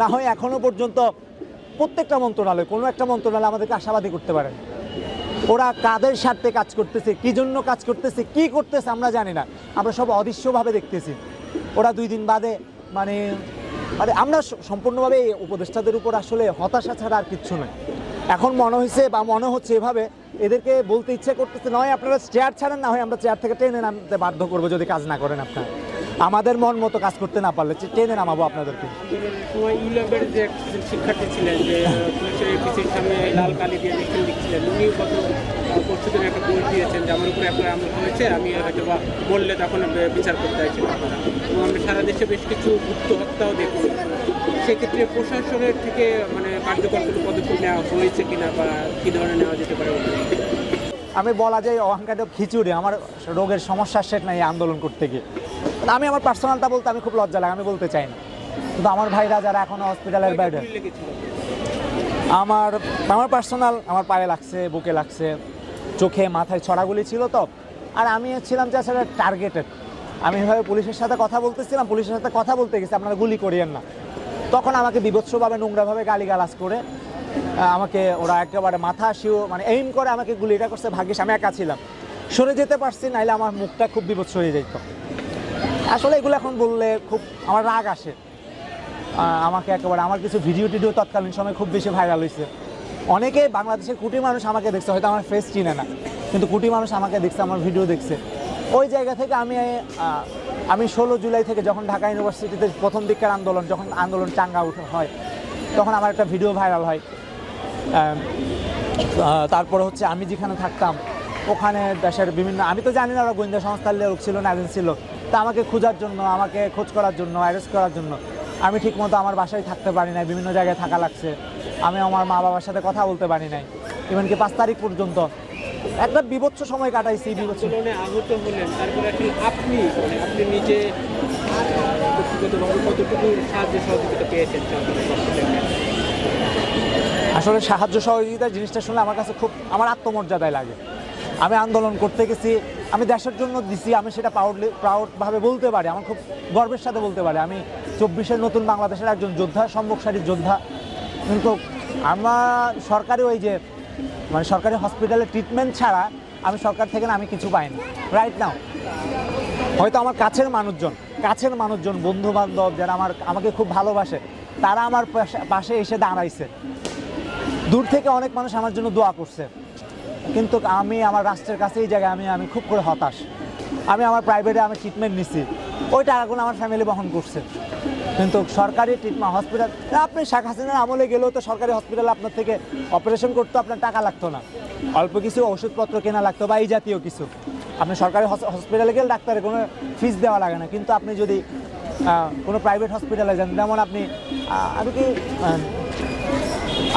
না হয় এখনও পর্যন্ত প্রত্যেকটা মন্ত্রণালয়, কোনো একটা মন্ত্রণালয় আমাদেরকে আশাবাদী করতে পারেন ওরা কাদের স্বার্থে কাজ করতেছে, কি জন্য কাজ করতেছে, কি করতেছে আমরা জানি না। আমরা সব অদৃশ্যভাবে দেখতেছি। ওরা দুই দিন বাদে মানে মানে আমরা সম্পূর্ণভাবে এই উপদেষ্টাদের উপর আসলে হতাশা ছাড়া আর কিচ্ছু নয়। এখন মনে হয়েছে বা মনে হচ্ছে এভাবে, এদেরকে বলতে ইচ্ছে করতেছে, নয় আপনারা চেয়ার ছাড়েন, না হয় আমরা চেয়ার থেকে টেনে নামতে বাধ্য করব যদি কাজ না করেন আপনারা। আমাদের মন মতো কাজ করতে না পারলে টেনে নামাবো আপনাদেরকে। শিক্ষার্থী ছিলেন যে সামনে লাল কালি দিয়ে লিখে লিখছিলেন উনি গত পরশু একটা দিয়েছেন যে আমার উপরে অ্যাপ্লাই আমল হয়েছে আমি হয়তো বা বললে তখন বিচার করতে এবং আমরা সারা দেশে বেশ কিছু গুপ্ত হত্যাও দেখছি। সেক্ষেত্রে প্রশাসনের থেকে মানে কার্যকর কোনো পদক্ষেপ নেওয়া হয়েছে কিনা বা কী ধরনের নেওয়া যেতে পারে আমি বলা যায় অহংকার খিচুড়ি আমার রোগের সমস্যা শেষ নাই আন্দোলন করতে গিয়ে। আমি আমার পার্সোনালটা বলতে আমি খুব লজ্জা লাগে, আমি বলতে চাই না। কিন্তু আমার ভাইরা যারা এখনও হসপিটালের বাইরে আমার আমার পার্সোনাল আমার পায়ে লাগছে, বুকে লাগছে, চোখে, মাথায় ছড়াগুলি ছিল তো। আর আমি ছিলাম যে আসলে টার্গেটেড আমি এভাবে পুলিশের সাথে কথা বলতেছিলাম, পুলিশের সাথে কথা বলতে গেছি, আপনারা গুলি করিয়েন না। তখন আমাকে বিভৎসভাবে নোংরাভাবে গালিগালাজ করে আমাকে ওরা একেবারে মাথা শিও মানে এইম করে আমাকে গুলিটা করছে, ভাগ্যিস আমি একা ছিলাম। সরে যেতে পারছি, নাইলে আমার মুখটা খুব বিভৎস হয়ে যেত। আসলে এগুলো এখন বললে খুব আমার রাগ আসে। আমাকে একেবারে, আমার কিছু ভিডিও টিডিও তৎকালীন সময় খুব বেশি ভাইরাল হয়েছে অনেকে বাংলাদেশের কোটি মানুষ আমাকে দেখছে, হয়তো আমার ফেস চিনে না, কিন্তু কোটি মানুষ আমাকে দেখছে, আমার ভিডিও দেখছে। ওই জায়গা থেকে আমি আমি ষোলো জুলাই থেকে যখন ঢাকা ইউনিভার্সিটিতে প্রথম দিককার আন্দোলন, যখন আন্দোলন চাঙ্গা উঠে, হয়, তখন আমার একটা ভিডিও ভাইরাল হয়। তারপরে হচ্ছে আমি যেখানে থাকতাম, ওখানে দেশের বিভিন্ন, আমি তো জানি না ওরা গোয়েন্দা সংস্থার লোক ছিল না এজেন্সির লোক তা আমাকে খোঁজার জন্য আমাকে খোঁজ করার জন্য অ্যারেস্ট করার জন্য। আমি ঠিকমতো আমার বাসায় থাকতে পারি নাই বিভিন্ন জায়গায় থাকা লাগছে। আমি আমার মা বাবার সাথে কথা বলতে পারি নাই। এমনকি পাঁচ তারিখ পর্যন্ত। একটা বিভৎস সময় কাটাইছি বিভৎস আন্দোলনে আহত হলেন তারপরে আসলে আপনি মানে আপনি নিজে কতটুকু সাহায্য সহযোগিতা পেয়েছেন? আসলে সাহায্য সহযোগিতার জিনিসটা শুনলে আমার কাছে খুব আমার আত্মমর্যাদায় লাগে। আমি আন্দোলন করতে গেছি আমি দেশের জন্য দিছি, আমি সেটা প্রাউডলি প্রাউডভাবে বলতে পারি, আমার খুব গর্বের সাথে বলতে পারি। আমি চব্বিশের নতুন বাংলাদেশের একজন যোদ্ধা, সম্মুখসারীর যোদ্ধা। কিন্তু আমার সরকারি ওই যে মানে সরকারি হসপিটালে ট্রিটমেন্ট ছাড়া আমি সরকার থেকে না আমি কিছু পাইনি। রাইট নাও হয়তো আমার কাছের মানুষজন কাছের মানুষজন বন্ধু বান্ধব যারা আমার, আমাকে খুব ভালোবাসে, তারা আমার পাশে এসে দাঁড়াইছে। দূর থেকে অনেক মানুষ আমার জন্য দোয়া করছে। কিন্তু আমি আমার রাষ্ট্রের কাছে এই জায়গায় আমি আমি খুব করে হতাশ। আমি আমার প্রাইভেটে আমি ট্রিটমেন্ট নিছি। ওই টাকাগুলো আমার ফ্যামিলি বহন করছে। কিন্তু সরকারি ট্রিটমেন্ট হসপিটাল আপনি শেখ হাসিনার আমলে গেলেও তো সরকারি হসপিটালে আপনার থেকে অপারেশন করতে আপনার টাকা লাগতো না। অল্প কিছু ওষুধপত্র কেনা লাগতো বা এই জাতীয় কিছু। আপনি সরকারি হসপিটালে গেলে ডাক্তারের কোনো ফিস দেওয়া লাগে না। কিন্তু আপনি যদি কোনো প্রাইভেট হসপিটালে যান, যেমন আপনি আমি কি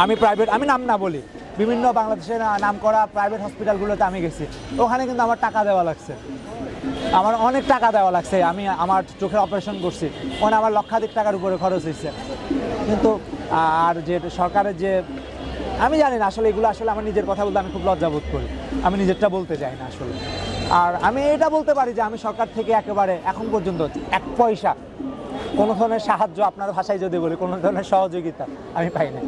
আমি প্রাইভেট আমি নাম না বলি। বিভিন্ন বাংলাদেশের নাম করা প্রাইভেট হসপিটালগুলোতে আমি গেছি। ওখানে কিন্তু আমার টাকা দেওয়া লাগছে। আমার অনেক টাকা দেওয়া লাগছে। আমি আমার চোখের অপারেশন করছি। ওখানে আমার লক্ষাধিক টাকার উপরে খরচ হয়েছে। কিন্তু, আর যে সরকারের যে, আমি জানি না আসলে এগুলো আসলে আমার নিজের কথা বলতে আমি খুব লজ্জা বোধ করি। আমি নিজেরটা বলতে চাই না আসলে। আর আমি এটা বলতে পারি যে আমি সরকার থেকে একেবারে এখন পর্যন্ত এক পয়সা, কোনো ধরনের সাহায্য আপনার ভাষায় যদি বলি, কোনো ধরনের সহযোগিতা আমি পাই না।